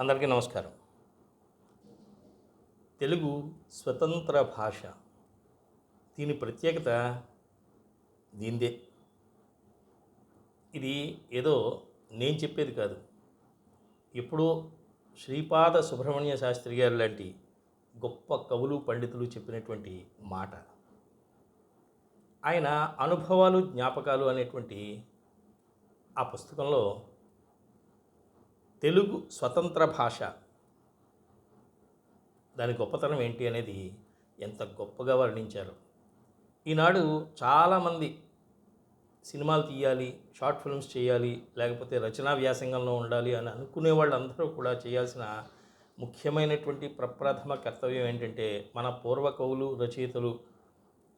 అందరికీ నమస్కారం. తెలుగు స్వతంత్ర భాష. దీని ప్రత్యేకత దీందే. ఇది ఏదో నేను చెప్పేది కాదు. ఎప్పుడో శ్రీపాద సుబ్రహ్మణ్య శాస్త్రి గారు లాంటి గొప్ప కవులు పండితులు చెప్పినటువంటి మాట. ఆయన అనుభవాలు జ్ఞాపకాలు అనేటువంటి ఆ పుస్తకంలో తెలుగు స్వతంత్ర భాష. దాని గొప్పతనం ఏంటి అనేది ఎంత గొప్పగా వర్ణించారు. ఈనాడు చాలామంది సినిమాలు తీయాలి షార్ట్ ఫిల్మ్స్ చేయాలి లేకపోతే రచనా వ్యాసంగంలో ఉండాలి అని అనుకునే వాళ్ళందరూ కూడా చేయాల్సిన ముఖ్యమైనటువంటి ప్రప్రథమ కర్తవ్యం ఏంటంటే మన పూర్వ కవులు రచయితలు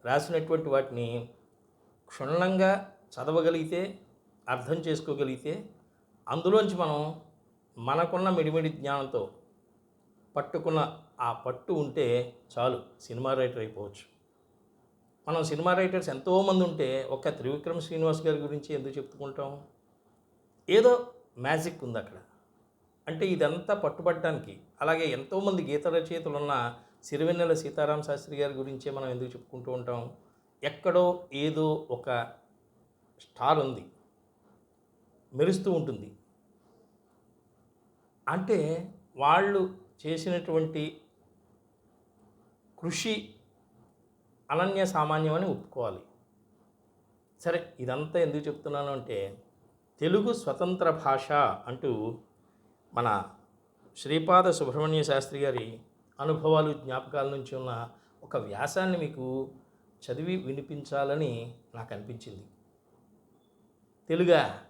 రాసినటువంటి వాటిని క్షుణ్ణంగా చదవగలిగితే అర్థం చేసుకోగలిగితే అందులోంచి మనం మనకున్న మిడిమిడి జ్ఞానంతో పట్టుకున్న ఆ పట్టు ఉంటే చాలు సినిమా రైటర్ అయిపోవచ్చు. మనం సినిమా రైటర్స్ ఎంతోమంది ఉంటే ఒక్క త్రివిక్రమ్ శ్రీనివాస్ గారి గురించి ఎందుకు చెప్పుకుంటాం? ఏదో మ్యాజిక్ ఉంది అక్కడ. అంటే ఇదంతా పట్టుబట్టడానికి అలాగే ఎంతోమంది గీత రచయితలు ఉన్న సిరివెన్నెల సీతారాం శాస్త్రి గారి గురించే మనం ఎందుకు చెప్పుకుంటూ ఉంటాం? ఎక్కడో ఏదో ఒక స్టార్ ఉంది మెరుస్తూ ఉంటుంది. అంటే వాళ్ళు చేసినటువంటి కృషి అనన్య సామాన్యమని ఒప్పుకోవాలి. సరే ఇదంతా ఎందుకు చెప్తున్నాను అంటే తెలుగు స్వతంత్ర భాష అంటూ మన శ్రీపాద సుబ్రహ్మణ్య శాస్త్రి గారి అనుభవాలు జ్ఞాపకాల నుంచి ఉన్న ఒక వ్యాసాన్ని మీకు చదివి వినిపించాలని నాకు అనిపించింది. తెలుగా?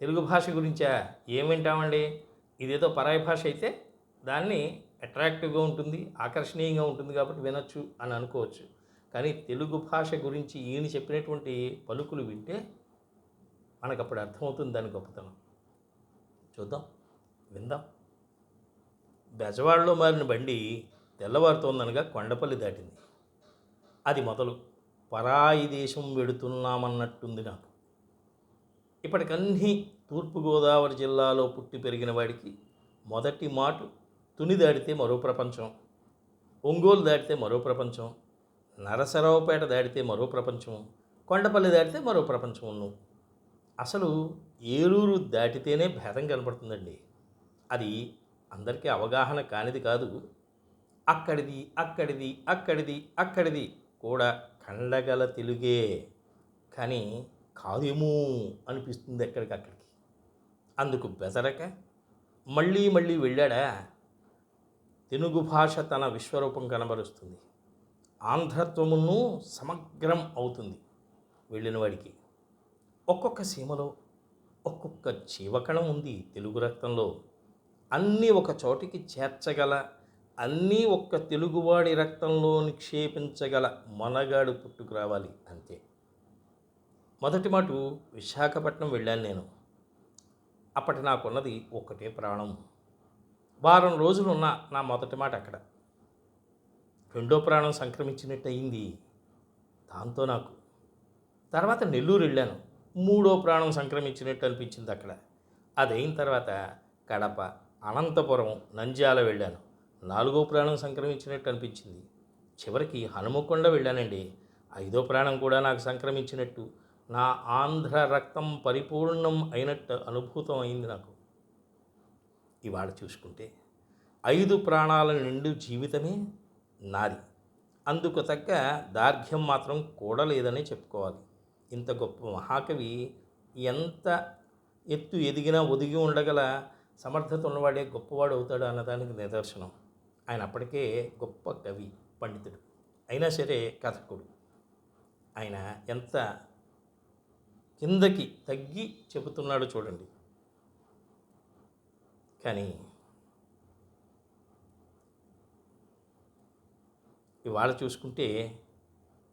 తెలుగు భాష గురించా? ఏం వింటామండి? ఇదేదో పరాయి భాష అయితే దాన్ని అట్రాక్టివ్గా ఉంటుంది ఆకర్షణీయంగా ఉంటుంది కాబట్టి వినొచ్చు అని అనుకోవచ్చు. కానీ తెలుగు భాష గురించి ఈయన చెప్పినటువంటి పలుకులు వింటే మనకు అప్పుడు అర్థమవుతుంది దాని గొప్పతనం. చూద్దాం విందాం. బెజవాడలో మారిన బండి తెల్లవారుతోందనగా కొండపల్లి దాటింది. అది మొదలు పరాయి దేశం వెడుతున్నామన్నట్టుంది నాకు. ఇప్పటికన్నీ తూర్పుగోదావరి జిల్లాలో పుట్టి పెరిగిన వాడికి మొదటి మాటు తుని దాటితే మరో ప్రపంచం ఒంగోలు దాటితే మరో ప్రపంచం నరసరావుపేట దాటితే మరో ప్రపంచం కొండపల్లి దాటితే మరో ప్రపంచం ఉన్ను. అసలు ఏలూరు దాటితేనే భేదం కనపడుతుందండి. అది అందరికీ అవగాహన కానిది కాదు. అక్కడిది అక్కడిది అక్కడిది అక్కడిది కూడా కండగల తెలుగే. కానీ కాదేమో అనిపిస్తుంది ఎక్కడికక్కడికి అందుకు బెదరక మళ్ళీ మళ్ళీ వెళ్ళాడా? తెలుగు భాష తన విశ్వరూపం కనబరుస్తుంది. ఆంధ్రత్వమును సమగ్రం అవుతుంది వెళ్ళిన వాడికి. ఒక్కొక్క సీమలో ఒక్కొక్క జీవకణం ఉంది తెలుగు రక్తంలో. అన్నీ ఒక చోటికి చేర్చగల అన్నీ ఒక్క తెలుగువాడి రక్తంలో నిక్షేపించగల మనగాడు పుట్టుకురావాలి అంతే. మొదటి మాటు విశాఖపట్నం వెళ్ళాను నేను. అప్పటి నాకున్నది ఒక్కటే ప్రాణం. వారం రోజులున్న నా మొదటి మాట అక్కడ. రెండో ప్రాణం సంక్రమించినట్టు అయింది దాంతో నాకు. తర్వాత నెల్లూరు వెళ్ళాను. మూడో ప్రాణం సంక్రమించినట్టు అనిపించింది అక్కడ. అదైన తర్వాత కడప అనంతపురం నంద్యాల వెళ్ళాను. నాలుగో ప్రాణం సంక్రమించినట్టు అనిపించింది చివరికి హనుమకొండ వెళ్ళానండి. ఐదో ప్రాణం కూడా నాకు సంక్రమించినట్టు నా ఆంధ్ర రక్తం పరిపూర్ణం అయినట్టు అనుభూతం అయింది నాకు. ఇవాళ చూసుకుంటే ఐదు ప్రాణాల నిండు జీవితమే నాది. అందుకు తగ్గ దార్ఘ్యం మాత్రం కూడలేదని చెప్పుకోవాలి. ఇంత గొప్ప మహాకవి ఎంత ఎత్తు ఎదిగినా ఒదిగి ఉండగల సమర్థత ఉన్నవాడే గొప్పవాడు అవుతాడు అన్నదానికి నిదర్శనం. ఆయన అప్పటికే గొప్ప కవి పండితుడు. అయినా సరే కథకుడు. ఆయన ఎంత కిందకి తగ్గి చెబుతున్నాడు చూడండి. కానీ ఇవాళ చూసుకుంటే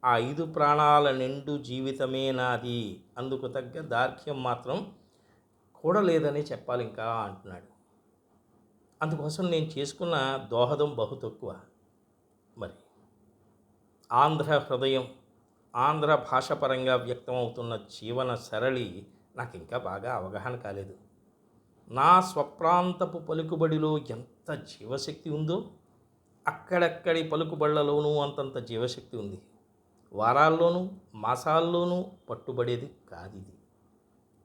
ఆ ఐదు ప్రాణాల నిండు జీవితమే నాది. అందుకు తగ్గ దార్ఘ్యం మాత్రం కూడా లేదని చెప్పాలి ఇంకా అంటున్నాడు. అందుకోసం నేను చేసుకున్న దోహదం బహు తక్కువ. మరి ఆంధ్ర హృదయం ఆంధ్ర భాషపరంగా వ్యక్తమవుతున్న జీవన సరళి నాకు ఇంకా బాగా అవగాహన కాలేదు. నా స్వప్రాంతపు పలుకుబడిలో ఎంత జీవశక్తి ఉందో అక్కడక్కడి పలుకుబళ్ళలోనూ అంతంత జీవశక్తి ఉంది. వారాల్లోనూ మాసాల్లోనూ పట్టుబడేది కాదిది.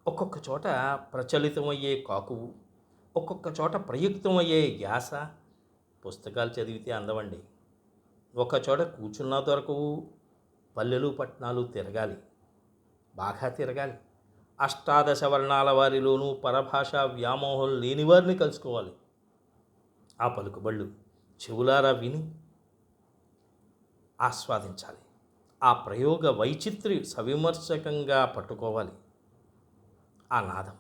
ఒక్కొక్క చోట ప్రచలితమయ్యే కాకువు ఒక్కొక్క చోట ప్రయుక్తమయ్యే యాస పుస్తకాలు చదివితే అందవండి ఒక చోట కూర్చున్నా దొరకవు పల్లెలు పట్టణాలు తిరగాలి. బాగా తిరగాలి. అష్టాదశ వర్ణాల వారిలోనూ పరభాష వ్యామోహం లేని వారిని కలుసుకోవాలి. ఆ పలుకుబళ్ళు చెవులారా విని ఆస్వాదించాలి. ఆ ప్రయోగ వైచిత్రి సవిమర్శకంగా పట్టుకోవాలి. ఆ నాదం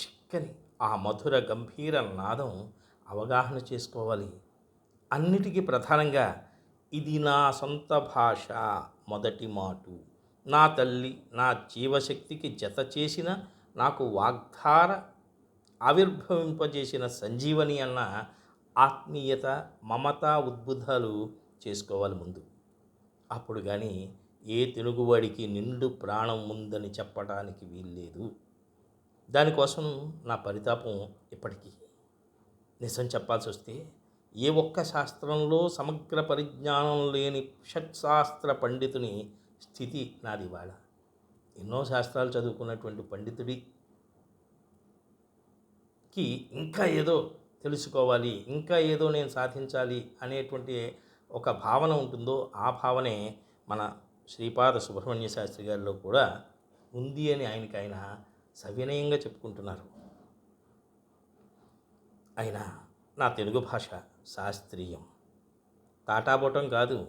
చిక్కని ఆ మధుర గంభీర నాదం అవగాహన చేసుకోవాలి. అన్నిటికీ ప్రధానంగా ఇది నా సొంత భాష మొదటి మాటు. నా తల్లి నా జీవశక్తికి జత చేసిన నాకు వాగ్ధార ఆవిర్భవింపజేసిన సంజీవని అన్న ఆత్మీయత మమత ఉద్బుద్ధాలు చేసుకోవాలి ముందు. అప్పుడు కానీ ఏ తెలుగువాడికి నిండు ప్రాణం ఉందని చెప్పడానికి వీల్లేదు. దానికోసం నా పరితాపం ఇప్పటికీ. నిజం చెప్పాల్సి వస్తే ఏ ఒక్క శాస్త్రంలో సమగ్ర పరిజ్ఞానం లేని షట్శాస్త్ర పండితుని స్థితి నాది ఇవాళ. ఎన్నో శాస్త్రాలు చదువుకున్నటువంటి పండితుడికి ఇంకా ఏదో తెలుసుకోవాలి ఇంకా ఏదో నేను సాధించాలి అనేటువంటి ఒక భావన ఉంటుందో ఆ భావనే మన శ్రీపాద సుబ్రహ్మణ్య శాస్త్రి గారిలో కూడా ఉంది అని ఆయనకి ఆయన సవినయంగా చెప్పుకుంటున్నారు. అయినా నా తెలుగు భాష శాస్త్రీయం. తాటాబోటం కాదు.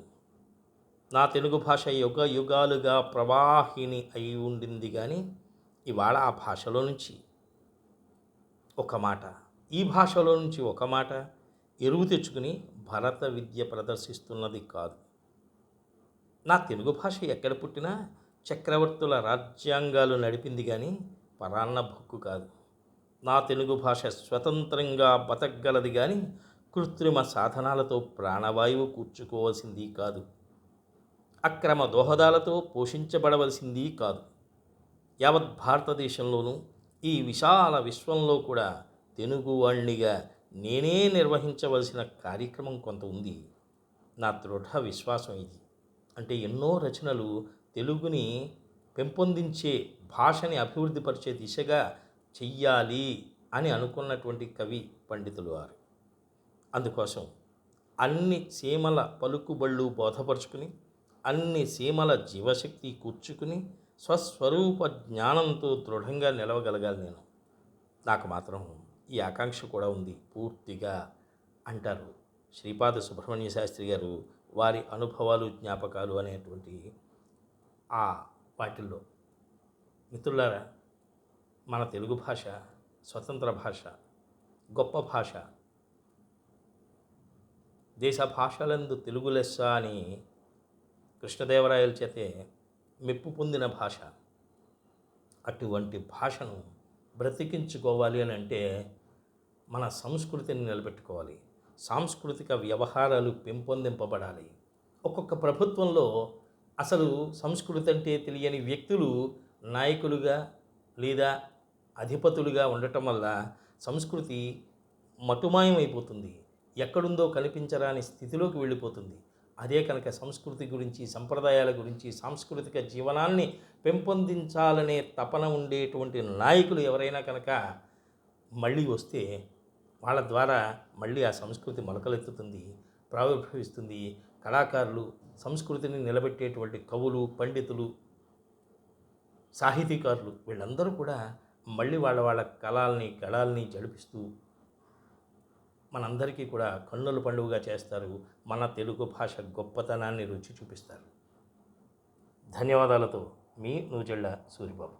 నా తెలుగు భాష యుగ యుగాలుగా ప్రవాహిని అయి ఉండింది కానీ ఇవాళ ఆ భాషలో నుంచి. ఒక మాట. ఈ భాషలో నుంచి ఒక మాట ఎరువు తెచ్చుకుని భరత విద్య ప్రదర్శిస్తున్నది కాదు. నా తెలుగు భాష ఎక్కడ పుట్టినా చక్రవర్తుల రాజ్యాంగాలు నడిపింది కానీ పరాన్న భక్కు కాదు. నా తెలుగు భాష స్వతంత్రంగా బతకగలది కానీ కృత్రిమ సాధనాలతో ప్రాణవాయువు కూర్చుకోవలసింది కాదు. అక్రమ దోహదాలతో పోషించబడవలసింది కాదు. యావత్ భారతదేశంలోనూ ఈ విశాల విశ్వంలో కూడా తెలుగువాణ్ణిగా నేనే నిర్వహించవలసిన కార్యక్రమం కొంత ఉంది. నా దృఢ విశ్వాసం ఇది. అంటే ఎన్నో రచనలు తెలుగుని పెంపొందించే భాషని అభివృద్ధిపరిచే దిశగా చెయ్యాలి అని అనుకున్నటువంటి కవి పండితులు వారు. అందుకోసం అన్ని సీమల పలుకుబళ్ళు బోధపరుచుకుని అన్ని సీమల జీవశక్తి కూర్చుకుని స్వస్వరూప జ్ఞానంతో దృఢంగా నిలవగలగాలి నేను. నాకు మాత్రం ఈ ఆకాంక్ష కూడా ఉంది. పూర్తిగా అంటారు శ్రీపాద సుబ్రహ్మణ్య శాస్త్రి గారు వారి అనుభవాలు జ్ఞాపకాలు అనేటువంటి ఆ వాటిల్లో. మిత్రులారా మన తెలుగు భాష స్వతంత్ర భాష గొప్ప భాష దేశ భాషలందు తెలుగు లెస్స అని కృష్ణదేవరాయల చేతే మెప్పు పొందిన భాష. అటువంటి భాషను బ్రతికించుకోవాలి అని అంటే మన సంస్కృతిని నిలబెట్టుకోవాలి. సాంస్కృతిక వ్యవహారాలు పెంపొందింపబడాలి. ఒక్కొక్క ప్రభుత్వంలో అసలు సంస్కృతి అంటే తెలియని వ్యక్తులు నాయకులుగా లేదా అధిపతులుగా ఉండటం వల్ల సంస్కృతి మటుమాయమైపోతుంది. ఎక్కడుందో కనిపించరాని స్థితిలోకి వెళ్ళిపోతుంది. అదే కనుక సంస్కృతి గురించి సంప్రదాయాల గురించి సాంస్కృతిక జీవనాన్ని పెంపొందించాలనే తపన ఉండేటువంటి నాయకులు ఎవరైనా కనుక మళ్ళీ వస్తే వాళ్ళ ద్వారా మళ్ళీ ఆ సంస్కృతి మొలకలెత్తుతుంది ప్రావిర్భవిస్తుంది. కళాకారులు సంస్కృతిని నిలబెట్టేటువంటి కవులు పండితులు సాహితీకారులు వీళ్ళందరూ కూడా మళ్ళీ వాళ్ళ వాళ్ళ కళల్ని గళాల్ని జడిపిస్తూ మనందరికీ కూడా కన్నుల పండుగగా చేస్తారు. మన తెలుగు భాష గొప్పతనాన్ని రుచి చూపిస్తారు. ధన్యవాదాలతో మీ నూజెళ్ళ సూరిబాబు.